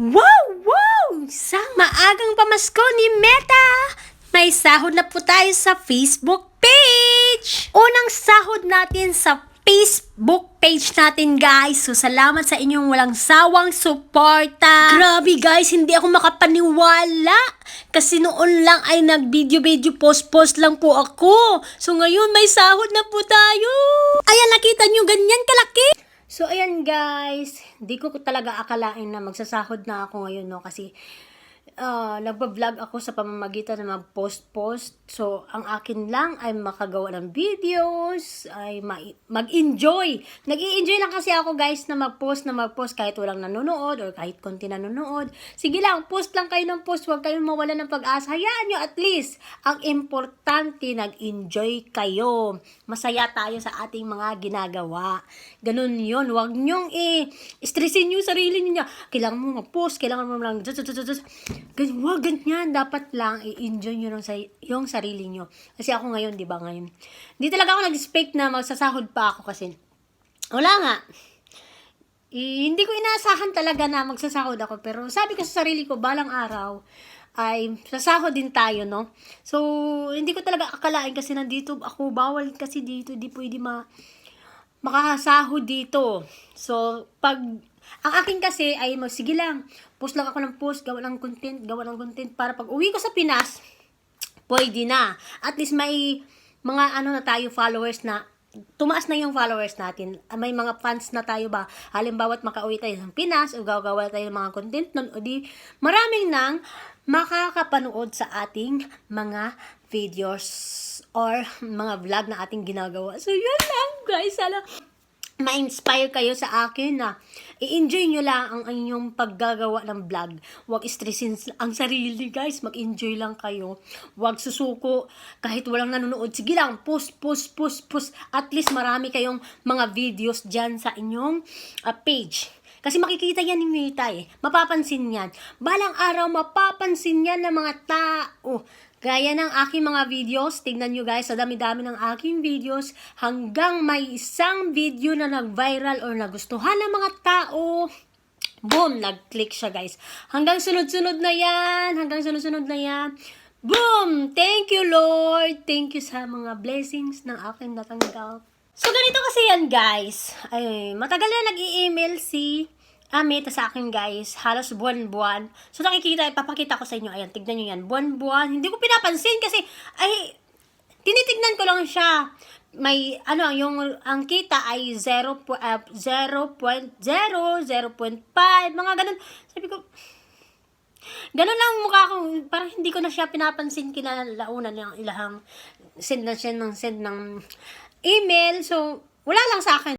Wow! Wow! Isang maagang pamasko ni Meta! May sahod na po tayo sa Facebook page! Unang sahod natin sa Facebook page natin guys. So salamat sa inyong walang sawang suporta. Grabe guys, hindi ako makapaniwala. Kasi noon lang ay nag-video-video post-post lang po ako. So ngayon may sahod na po tayo. Ayan, nakita nyo ganyan guys, di ko talaga akalain na magsasahod na ako ngayon, no? Kasi, uh, nagbablog ako sa pamamagitan ng mag-post-post. So, ang akin lang ay makagawa ng videos, ay ma- mag-enjoy. Nag-i-enjoy lang kasi ako guys na mag-post na mag-post kahit walang nanonood or kahit konti nanonood. Sige lang, post lang kayo ng post, huwag kayong mawala ng pag-asa. Hayaan nyo at least. Ang importante, nag-enjoy kayo. Masaya tayo sa ating mga ginagawa. Ganun yun. Huwag nyong i-stressin yung sarili niyo. Kailangan mo mag-post, kailangan mo lang Ganyan, wag ganyan. Dapat lang i-enjoy nyo ng sa yung sarili nyo. Kasi ako ngayon, di ba ngayon? Hindi talaga ako nag-expect na magsasahod pa ako kasi wala nga. Eh, hindi ko inaasahan talaga na magsasahod ako. Pero sabi ko sa sarili ko, balang araw, ay sasahod din tayo, no? So, hindi ko talaga akalain kasi nandito ako, bawal kasi dito, di pwede ma makakasahod dito. So, pag, ang akin kasi ay, sige lang, post lang ako ng post, gawa ng content, gawa ng content, para pag uwi ko sa Pinas, pwede na. At least may mga ano na tayo, followers na, tumaas na yung followers natin. May mga fans na tayo ba? Halimbawa, makauwi tayo ng Pinas, o gagawa tayo ng mga content nun, o di, maraming nang makakapanood sa ating mga videos or mga vlog na ating ginagawa. So, yun lang, guys. Sana ma-inspire kayo sa akin na i-enjoy nyo lang ang inyong paggagawa ng vlog. Huwag stressin ang sarili, guys. Mag-enjoy lang kayo. Huwag susuko. Kahit walang nanonood, sige lang, post, post, post, post. At least marami kayong mga videos dyan sa inyong uh, page. Kasi makikita yan ni Mita eh. Mapapansin yan. Balang araw, mapapansin yan ng mga tao. Gaya ng aking mga videos, tignan nyo guys, sa dami-dami ng aking videos, hanggang may isang video na nag-viral or nagustuhan ng mga tao, boom, nag-click siya guys. Hanggang sunod-sunod na yan, hanggang sunod-sunod na yan. Boom! Thank you Lord! Thank you sa mga blessings ng aking natanggap. So, ganito kasi yan, guys. Ay, matagal na nag-i-email si Amita sa akin, guys. Halos buwan-buwan. So, nakikita, ipapakita ko sa inyo. Ayan, tignan nyo yan. Buwan-buwan. Hindi ko pinapansin kasi, ay, tinitignan ko lang siya. May, ano, yung, ang kita ay 0, uh, 0.0, 0.5, mga ganun. Sabi ko, Ganun lang ang mukha ko, parang hindi ko na siya pinapansin kinalaunan ng ilahang send na siya ng send ng email. So, wala lang sa akin.